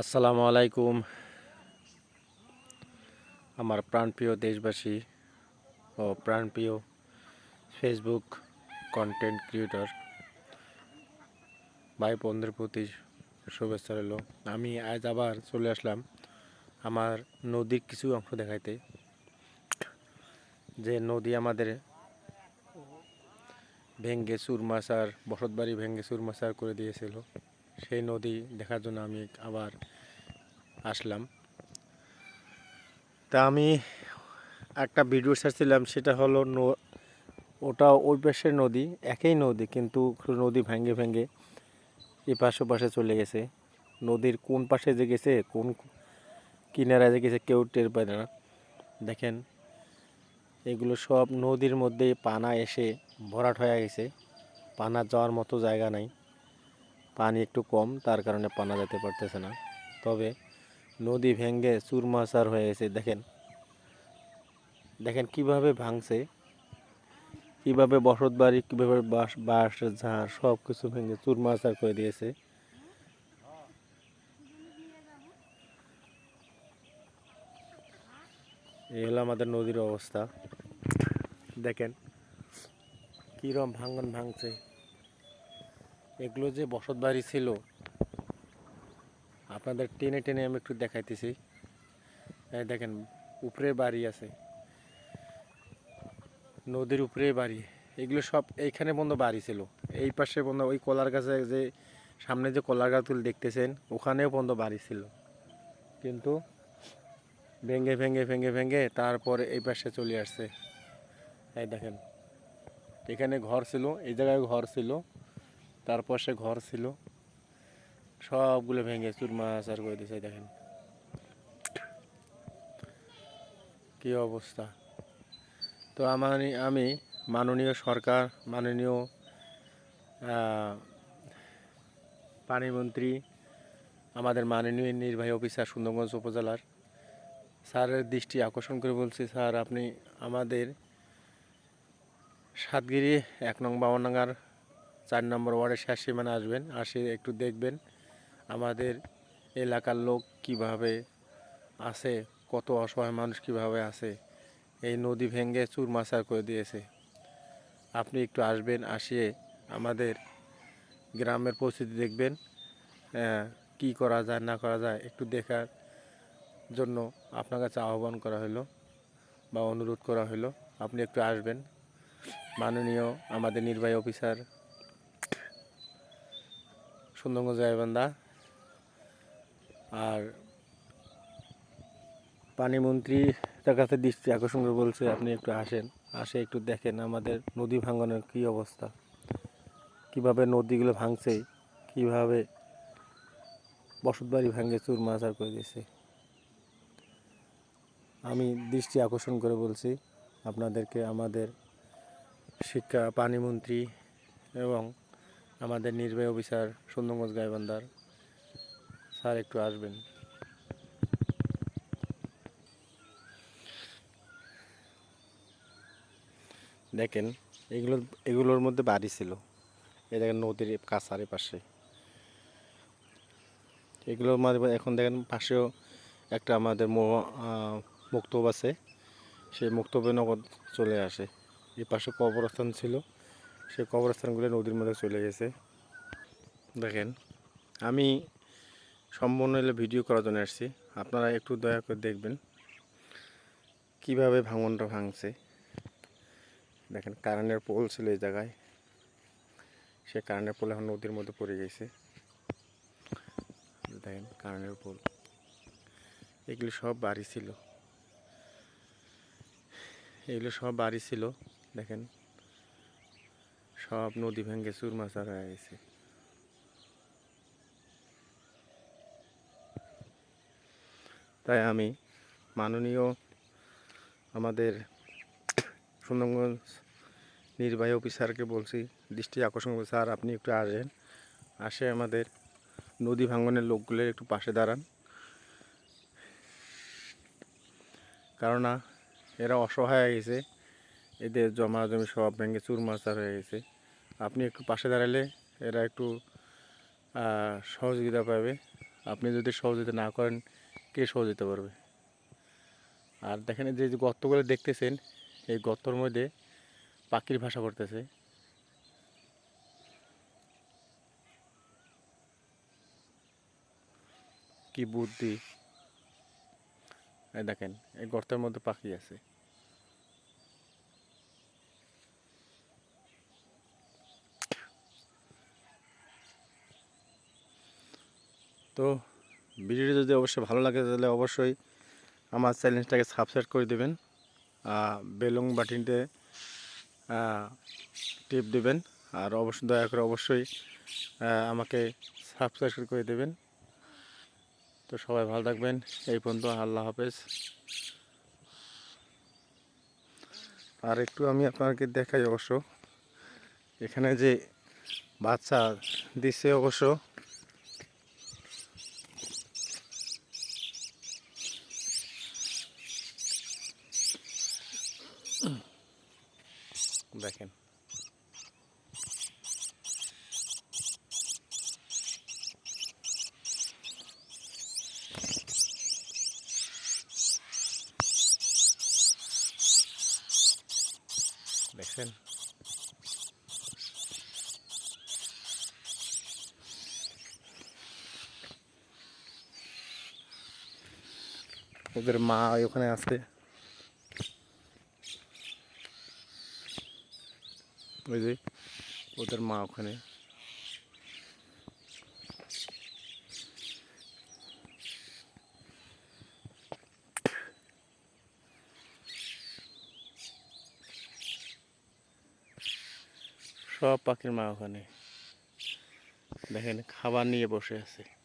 আসসালামু আলাইকুম। আমার প্রাণপ্রিয় দেশবাসী ও প্রাণপ্রিয় ফেসবুক কন্টেন্ট ক্রিয়েটর ভাই বোনদের প্রতি শুভেচ্ছা রইল। আমি আজ আবার চলে আসলাম আমার নদীর কিছু অংশ দেখাইতে। যে নদী আমাদের ভেঙ্গে চুরমাচার, বসতবাড়ি ভেঙ্গে চুরমাচার করে দিয়েছিল। সেই নদী দেখার জন্য আমি আবার আসলাম। তা আমি একটা ভিডিও ছাড়ছিলাম সেটা হলো ওটা ওই পাশের নদী, একই নদী, কিন্তু নদী ভেঙে ভেঙে পাশে পাশে চলে গেছে। নদীর কোন পাশে যে গেছে, কোন কিনারায় যে গেছে, কেউ টের পায় না। দেখেন, এগুলো সব নদীর মধ্যে পানা এসে ভরাট হয়ে গেছে। পানা যাওয়ার মতো জায়গা নাই। পানি একটু কম, তার কারণে পানা যেতে পারতেছে না। তবে নদী ভেঙ্গে চুরমাচার হয়ে গেছে, দেখেন। দেখেন কীভাবে ভাঙছে, কীভাবে বসত বাড়ি, কীভাবে বাস বাস ঝাড় সব কিছু ভেঙে চুরমাচার করে দিয়েছে। এই হলো আমাদের নদীর অবস্থা। দেখেন কিরম ভাঙন ভাঙছে। এগুলো যে বসত বাড়ি ছিল, আপনাদের টেনে টেনে আমি একটু দেখাইতেছি। দেখেন উপরে বাড়ি আছে। নদীর উপরে বাড়ি। এগুলো সব এইখানে বন্ধ বাড়ি ছিল। এই পাশে বন্ধ, ওই কলার গাছে যে, সামনে যে কলার গাছগুলো দেখতেছেন, ওখানেও বন্ধ বাড়ি ছিল। কিন্তু ভেঙে ভেঙে ভেঙে ভেঙে তারপরে এই পাশে চলে আসছে। এই দেখেন, এখানে ঘর ছিল, এই জায়গায় ঘর ছিল। তারপর সে ঘর ছিল। সবগুলো ভেঙে চুরমাচার করে দিয়েছে দেখেন। কি অবস্থা। তো আমার আমি মাননীয় সরকার, মাননীয় পানিমন্ত্রী, আমাদের মাননীয় নির্বাহী অফিসার সুন্দরগঞ্জ উপজেলার স্যারের দৃষ্টি আকর্ষণ করে বলছি, স্যার, আপনি আমাদের সাতগিরি এক নং বাউনাঙ্গার চার নম্বর ওয়ার্ডের শেষ সীমানা আসবেন, আসে একটু দেখবেন আমাদের এলাকার লোক কীভাবে আছে, কত অসহায় মানুষ কীভাবে আছে। এই নদী ভেঙে চুরমাচার করে দিয়েছে। আপনি একটু আসবেন, আসিয়ে আমাদের গ্রামের পরিস্থিতি দেখবেন কি করা যায়, না করা যায়, একটু দেখার জন্য আপনার কাছে আহ্বান করা হলো বা অনুরোধ করা হলো। আপনি একটু আসবেন। মাননীয় আমাদের নির্বাহী অফিসার সুন্দরগঞ্জ গাইবান্ধা আর পানিমন্ত্রী তার কাছে দৃষ্টি আকর্ষণ করে বলছে, আপনি একটু আসেন, আসে একটু দেখেন আমাদের নদী ভাঙনের কী অবস্থা। কীভাবে নদীগুলো ভাঙছে, কীভাবে বসতবাড়ি ভাঙে চুরমাচার করে দিয়েছে। আমি দৃষ্টি আকর্ষণ করে বলছি, আপনাদেরকে আমাদের শিক্ষা পানিমন্ত্রী এবং আমাদের নির্বাহী অফিসার সুন্দরগঞ্জ গাইবান্ধার স্যার একটু আসবেন। দেখেন, এগুলো, এগুলোর মধ্যে বাড়ি ছিল। এই দেখেন নদীর কাছার পাশে। এগুলোর মাঝে এখন দেখেন পাশেও একটা আমাদের মুক্তব আছে। সেই মুক্তবে নগদ চলে আসে। এই পাশে কবরস্থান ছিল। সেই কবরস্থানগুলো নদীর মধ্যে চলে গেছে। দেখেন, আমি সম্পূর্ণ হলে ভিডিও করার জন্য আসছি। আপনারা একটু দয়া করে দেখবেন কীভাবে ভাঙনটা ভাঙছে। দেখেন, কারেন্টের পোল ছিল এই জায়গায়। সে কারেন্টের পোল এখন নদীর মধ্যে পড়ে গেছে। দেখেন, কারেন্টের পোল। এগুলো সব বাড়ি ছিল। এগুলো সব বাড়ি ছিল। দেখেন সব নদী ভেঙে চুরমাচার হয়ে গেছে তাই আমি মাননীয় আমাদের সুন্দরগঞ্জ নির্বাহী অফিসারকে বলছি, দৃষ্টি আকর্ষণ করছি স্যার আপনি একটু আসেন। আসে আমাদের নদী ভাঙনের লোকগুলোর একটু পাশে দাঁড়ান। কেননা এরা অসহায় হয়ে গেছে এদের জমা জমি সব ভেঙে চুরমাচার হয়ে গেছে আপনি একটু পাশে দাঁড়ালে এরা একটু সহযোগিতা পাবে। আপনি যদি সহযোগিতা না করেন, কে সহযোগিতা করবে? আর দেখেন যে গর্তগুলো দেখতেছেন, এই গর্তর মধ্যে পাখির ভাষা করতেছে। কি বুদ্ধি। দেখেন, এই গর্তের মধ্যে পাখি আছে। তো ভিডিওটি যদি অবশ্যই ভালো লাগে, তাহলে অবশ্যই আমার চ্যানেলটাকে সাবস্ক্রাইব করে দেবেন বেলং বাটিনতে টিপ দেবেন, আর অবশ্যই দয়া করে অবশ্যই আমাকে সাবস্ক্রাইব করে দেবেন। তো সবাই ভালো থাকবেন, এই পর্যন্ত আল্লাহ হাফেজ। আর একটু আমি আপনাকে দেখাই অবশ্য, এখানে যে বাচ্চা দিচ্ছে অবশ্য দেখেন। দেখছেন ওদের মা ওখানে আছে। ওই যে ওদের মা ওখানে। সব পাখির মা ওখানে। দেখেন খাবার নিয়ে বসে আছে।